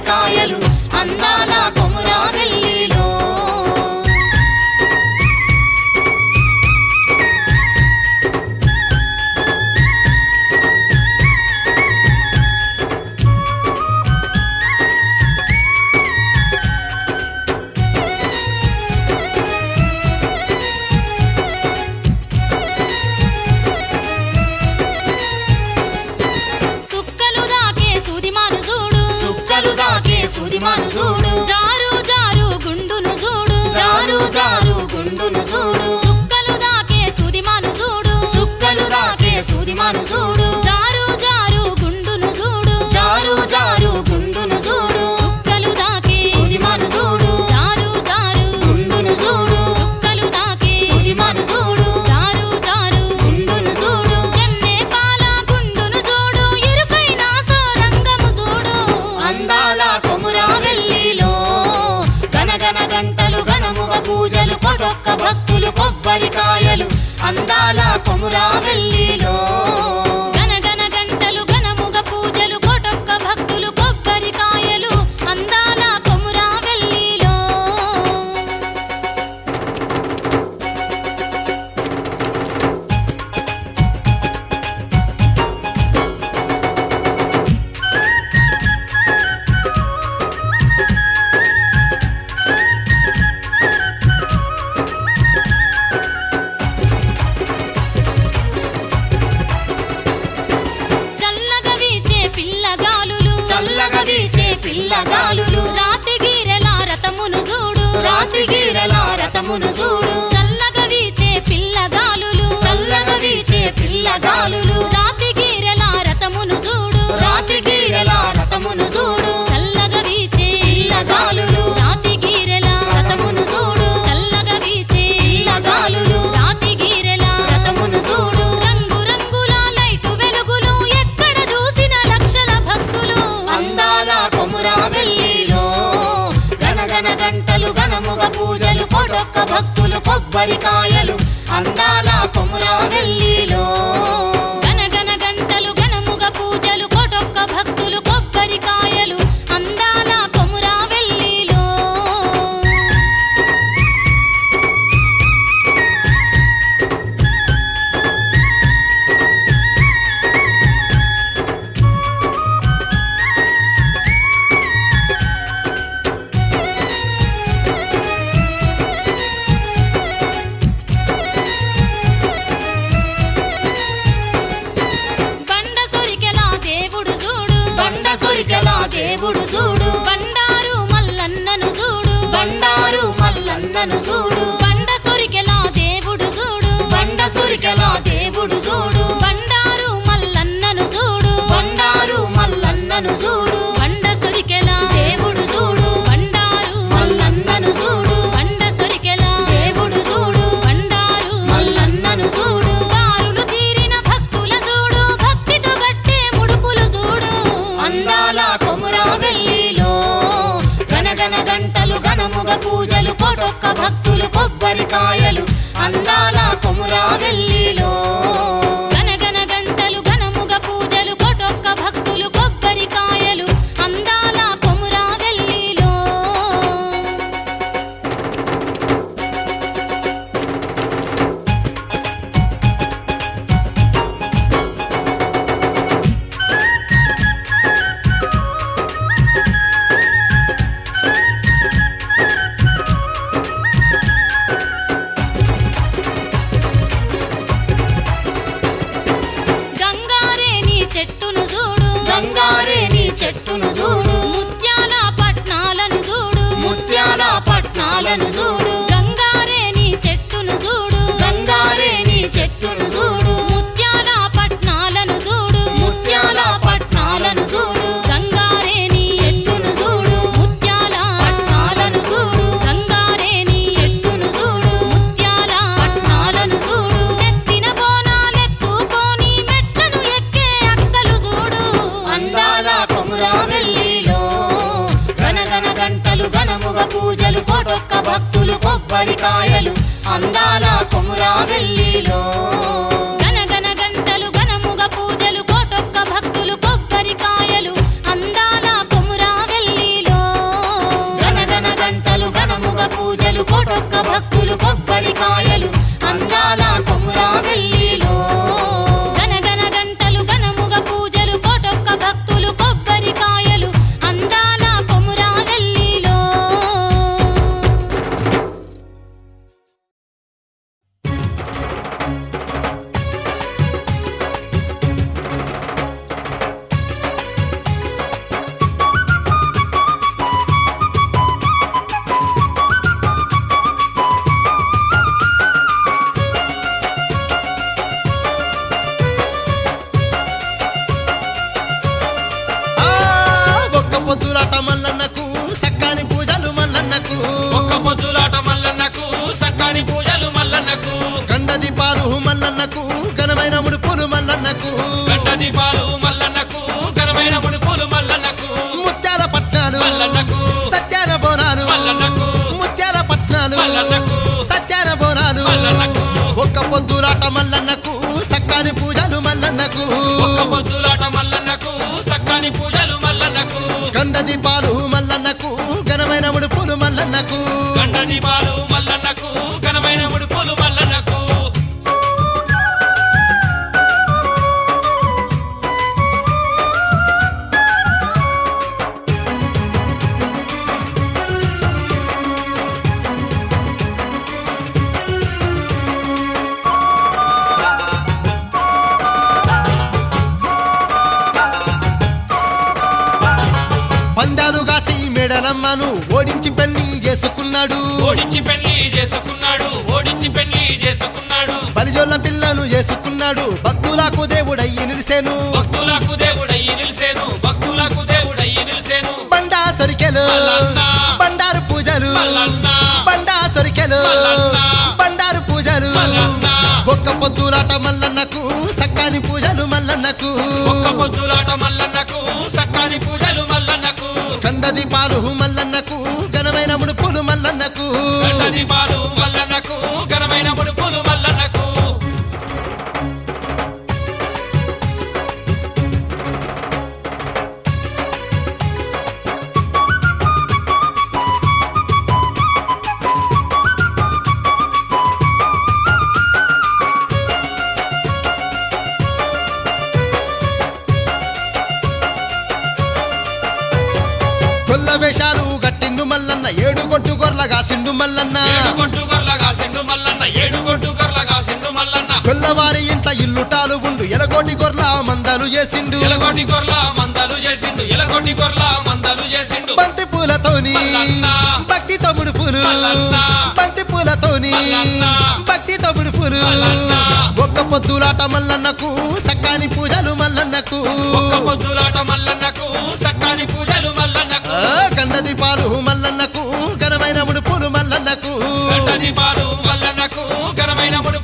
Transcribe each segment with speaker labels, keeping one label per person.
Speaker 1: కాయలు అందాల అదొక్క భక్తులు కొబ్బరికాయలు అందాల కొమురా వెళ్ళిలో తొక్క భక్తులు కొబ్బరికాయలు అందాల అందాల కొమురా
Speaker 2: వెళ్ళిలో పొద్దులాట మల్లన్నకు సక్కాని పూజలు మల్లన్నకు.
Speaker 3: పొద్దులాట మల్లన్నకు సక్కాని పూజలు మల్లన్నకు.
Speaker 2: కండ దీపాలు మల్లన్నకు ఘనమైన ముడుపులు మల్లన్నకు. పందాలు కాసి మెడలమ్మను ఓడించి పెళ్ళి చేసుకున్నాడు
Speaker 3: ఓడించి పెళ్ళి చేసుకున్నాడు ఓడించి పెళ్ళి చేసుకున్నాడు
Speaker 2: బలిజోళ్ళ పిల్లను చేసుకున్నాడు భక్తులకు దేవుడయ్యి నిలిసేను
Speaker 3: భక్తులకు దేవుడయ్యి నిలిసేను భక్తులకు దేవుడయ్యి నిలిసేను
Speaker 2: బండా సరికెలు. బండారు పూజలు. బండా సరికెలు. బండారు పూజలు. ఒక్క పొద్దులాట మల్లన్నకు సక్కాని పూజలు మల్లన్నకు
Speaker 3: ఒక్క పొద్దులాట పాలు మల్లన్నకు
Speaker 2: ఘనమైన ముడుపులు మల్లన్నకు. పాలు మల్లన్న మల్లన్న ఏడు కొట్టు గొర్లగా సిండు మల్లన్న.
Speaker 3: ఏడు కొట్టు గొర్లగా సిండు మల్లన్న ఏడు కొట్టు
Speaker 2: కొల్లవారి ఇంట్ల ఇల్లుటాలు ఉండు. ఎలగోటి గొర్ల మందలు చేసిండు.
Speaker 3: ఎలగొట్టి గొర్ల మందలు చేసిండు. ఎలగొట్టి గొర్ల మందలు చేసిండు.
Speaker 2: బంతి పూలతోని. భక్తి తమ్ముడు పూలు. బంతి పూలతోని. భక్తి తమ్ముడు పూలు. ఒక్క పొద్దులాట మల్లన్నకు సక్కాని పూజలు మల్లన్నకు.
Speaker 3: ఒక్క పొద్దులాట మల్లన్నకు సక్కాని పూజలు మల్లన్నకు.
Speaker 2: ఆ, కండ దీపాలు మల్లన్నకు ఘనమైన ముడుపులు మల్లన్నకు.
Speaker 3: గంట దీపాలు మల్లన్నకు ఘనమైన ముడుపులు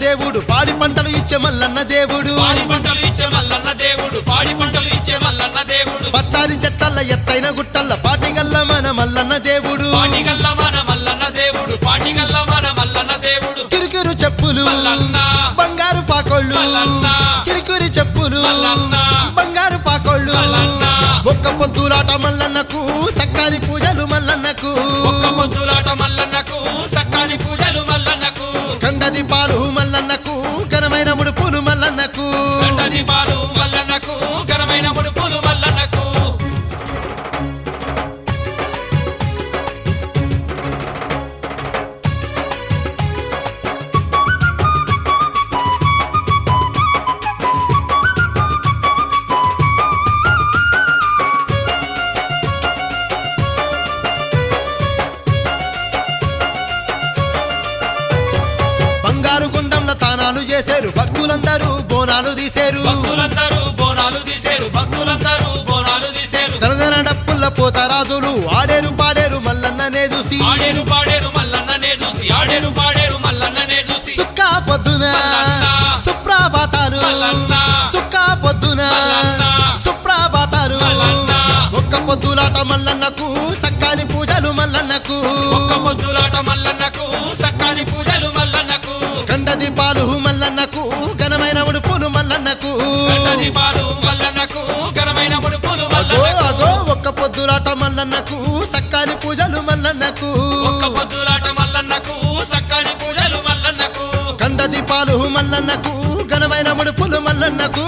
Speaker 2: దేవుడు పాడి పంటలు ఇచ్చే మల్లన్న దేవుడు
Speaker 3: పాడి పంటలు ఇచ్చే మల్లన్న దేవుడు పాడి పంటలు ఇచ్చే మల్లన్న దేవుడు
Speaker 2: పచ్చారి చెట్టల్ల ఎత్తైన గుట్టల్ల పాటిగల్ల మన మల్లన్న దేవుడు
Speaker 3: పాటిగల్ల మన మల్లన్న దేవుడు పాటిగల్ల మన మల్లన్న దేవుడు
Speaker 2: కిరికిరు చెప్పులు. బంగారు పాకోళ్ళు. కిరికిరి చెప్పులు. బంగారు పాకోళ్ళు. ఒక్క పొద్దులాట మల్లన్నకు సక్కాని పూజలు మల్లన్నకు
Speaker 3: ఒక్క పొద్దులాట మల్లన్నకు సక్కాని పూజలు మల్లన్నకు
Speaker 2: కండ దీపాలు చేశారు. భక్తులందరూ బోనాలు తీశారు.
Speaker 3: భక్తులందరూ బోనాలు తీసేరు భక్తులందరూ బోనాలు తీసేరు
Speaker 2: తనదన డప్పుల్ల పోతరాజులు ఆడేరు పాడేరు మల్లన్ననే చూసి.
Speaker 3: ఆడేరు పాడేరు మల్లన్ననే చూసి. ఆడేరు పాడేరు మల్లన్ననే చూసి.
Speaker 2: సుక్క పొద్దున. సుప్రభాతాలు. సుక్క పొద్దున. సుప్రభాతాలు. ఒక్క పొద్దులాట మల్లన్నకు సక్కాని పూజలు మల్లన్నకు.
Speaker 3: ఒక్క పొద్దులాట మల్లన్నకు సక్కాని పూజలు మల్లన్నకు.
Speaker 2: కండ దీపాలు
Speaker 3: గంట దీపాలు మల్లన్నకు ఘనమైన ముడుపులు
Speaker 2: అగో ఒక్క పొద్దులాట మల్లన్నకు సక్కాని పూజలు మల్లన్నకు.
Speaker 3: ఒక్క పొద్దులాట మల్లన్నకు సక్కాని పూజలు
Speaker 2: మల్లన్నకు.
Speaker 3: గంట దీపాలు మల్లన్నకు ఘనమైన ముడుపులు మల్లన్నకు.